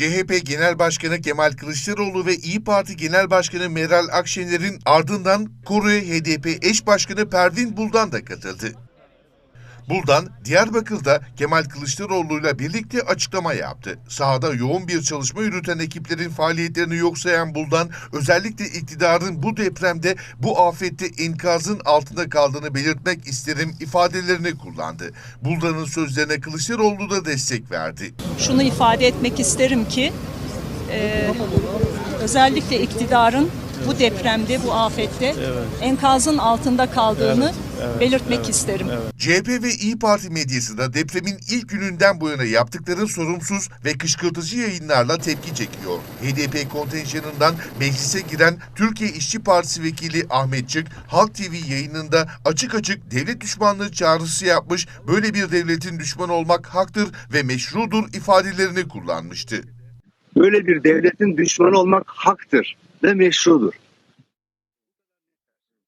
CHP Genel Başkanı Kemal Kılıçdaroğlu ve İyi Parti Genel Başkanı Meral Akşener'in ardından Koru'ya HDP eş başkanı Pervin Buldan da katıldı. Buldan, Diyarbakır'da Kemal Kılıçdaroğlu'yla birlikte açıklama yaptı. Sahada yoğun bir çalışma yürüten ekiplerin faaliyetlerini yok sayan Buldan, özellikle iktidarın bu depremde, bu afette enkazın altında kaldığını belirtmek isterim ifadelerini kullandı. Buldan'ın sözlerine Kılıçdaroğlu da destek verdi. şunu ifade etmek isterim ki e, özellikle iktidarın bu depremde, bu afette enkazın altında kaldığını belirtmek isterim. CHP ve İyi Parti medyası da depremin ilk gününden bu yana yaptıkları sorumsuz ve kışkırtıcı yayınlarla tepki çekiyor. HDP kontenjanından meclise giren Türkiye İşçi Partisi Vekili Ahmet Çık, Halk TV yayınında açık açık devlet düşmanlığı çağrısı yapmış, böyle bir devletin düşmanı olmak haktır ve meşrudur ifadelerini kullanmıştı. Böyle bir devletin düşmanı olmak haktır ve meşrudur.